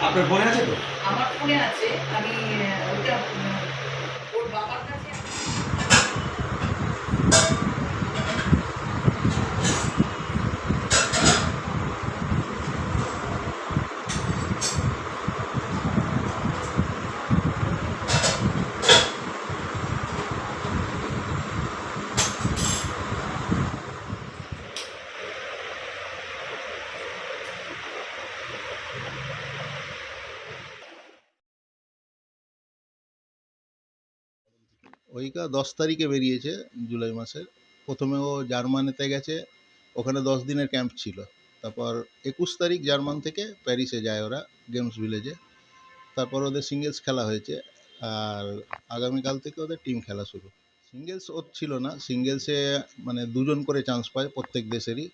আপনার ফোনে আছে তো? আমার ফোনে আছে। আমি ওটা ওইটা দশ তারিখে বেরিয়েছে, জুলাই মাসের। প্রথমে ও জার্মানিতে গেছে, ওখানে দশ দিনের ক্যাম্প ছিল। তারপর একুশ তারিখ জার্মান থেকে প্যারিসে যায় ওরা, গেমস ভিলেজে। তারপর ওদের সিঙ্গেলস খেলা হয়েছে, আর আগামীকাল থেকে ওদের টিম খেলা শুরু। সিঙ্গেলস ওর ছিল না, সিঙ্গেলসে মানে দুজন করে চান্স পায় প্রত্যেক দেশেরই।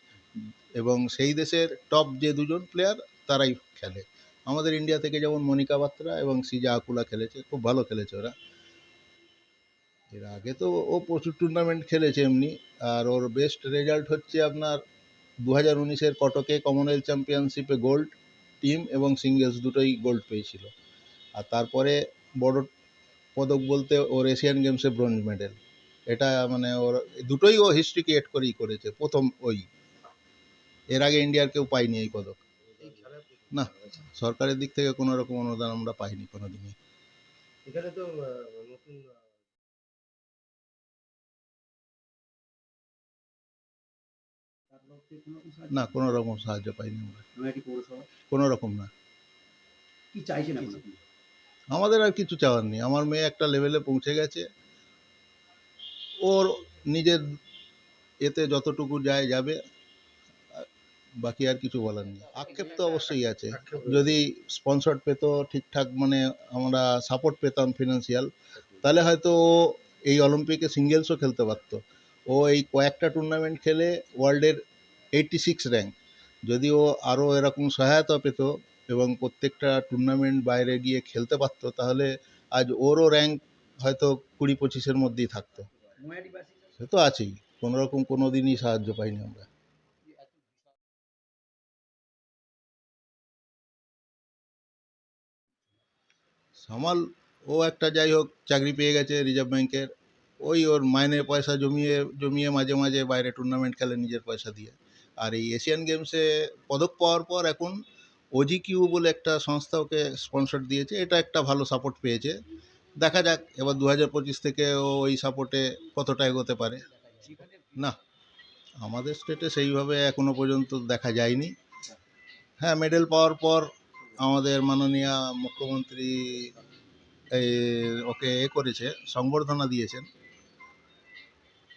এবং সেই দেশের টপ যে দুজন প্লেয়ার তারাই খেলে। আমাদের ইন্ডিয়া থেকে যেমন মনিকা বাত্রা এবং সিজা আকুলা খেলেছে, খুব ভালো খেলেছে ওরা। এর আগে তো ও প্রচুর টুর্নামেন্ট খেলেছে এমনি, আর ওর বেস্ট রেজাল্ট হচ্ছে আপনার দু হাজার উনিশের কটকে কমনওয়েলথ চ্যাম্পিয়নশিপে গোল্ড টিম এবং সিঙ্গেলস দুটোই গোল্ড পেয়েছিল। আর তারপরে বড় পদক বলতে ওর এশিয়ান গেমসে ব্রোঞ্জ মেডেল এটা মানে ওর, দুটোই ও হিস্ট্রি ক্রিয়েট করেই করেছে, প্রথম ওই। এর আগে ইন্ডিয়ার কেউ পায়নি এই পদক। না, সরকারের দিক থেকে কোনো রকম অনুদান আমরা পাইনি কোনো দিনই এখানে তো নতুন না কোনো রকম সাহায্য পাইনি আমরা। কোনো রকম না। কি চাইছেন আমাদের আর কিছু চাওয়ার নেই। আমার মেয়ে একটা লেভেলে পৌঁছে গেছে। ওর নিজের এতে যতটুকু যায় যাবে বাকি আর কিছু বলার নেই। আক্ষেপ তো অবশ্যই আছে। যদি স্পন্সর পেত ঠিকঠাক মানে আমরা সাপোর্ট পেতাম ফিনান্সিয়াল তাহলে হয়তো ও এই অলিম্পিকে সিঙ্গেলসও খেলতে পারতো। ও এই কয়েকটা টুর্নামেন্ট খেলে ওয়ার্ল্ডের এইটটি সিক্স র্যাঙ্ক যদি ও আরও এরকম সহায়তা পেত এবং প্রত্যেকটা টুর্নামেন্ট বাইরে গিয়ে খেলতে পারতো, তাহলে আজ ওরও র্যাঙ্ক হয়তো কুড়ি পঁচিশের মধ্যেই থাকতো। সে তো আছেই কোনো রকম কোনো দিনই সাহায্য পাইনি আমরা। সামাল, ও একটা যাই হোক, চাকরি পেয়ে গেছে রিজার্ভ ব্যাংকের। ওই ওর মাইনে পয়সা জমিয়ে জমিয়ে মাঝে মাঝে বাইরে টুর্নামেন্ট খেলে নিজের পয়সা দিয়ে। আর এই এশিয়ান গেমসে পদক পাওয়ার পর এখন ওজি কিউ বলে একটা সংস্থা ওকে স্পন্সর দিয়েছে। এটা একটা ভালো সাপোর্ট পেয়েছে। দেখা যাক, এবার দু হাজার পঁচিশ থেকে ও ওই সাপোর্টে কতটা এগোতে পারে। না, আমাদের স্টেটে সেইভাবে এখনও পর্যন্ত দেখা যায়নি। হ্যাঁ মেডেল পাওয়ার পর আমাদের মাননীয় মুখ্যমন্ত্রী ওকে এ করেছে, সংবর্ধনা দিয়েছেন।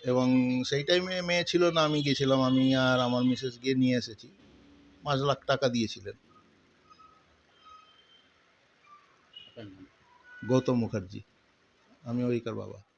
এবং সেই টাইমে মেয়ে ছিল না আমি গেছিলাম আমি আর আমার মিসেস গিয়ে নিয়ে এসেছি। পাঁচ লাখ টাকা দিয়েছিলেন। গৌতম মুখার্জি। আমি ওইকার বাবা।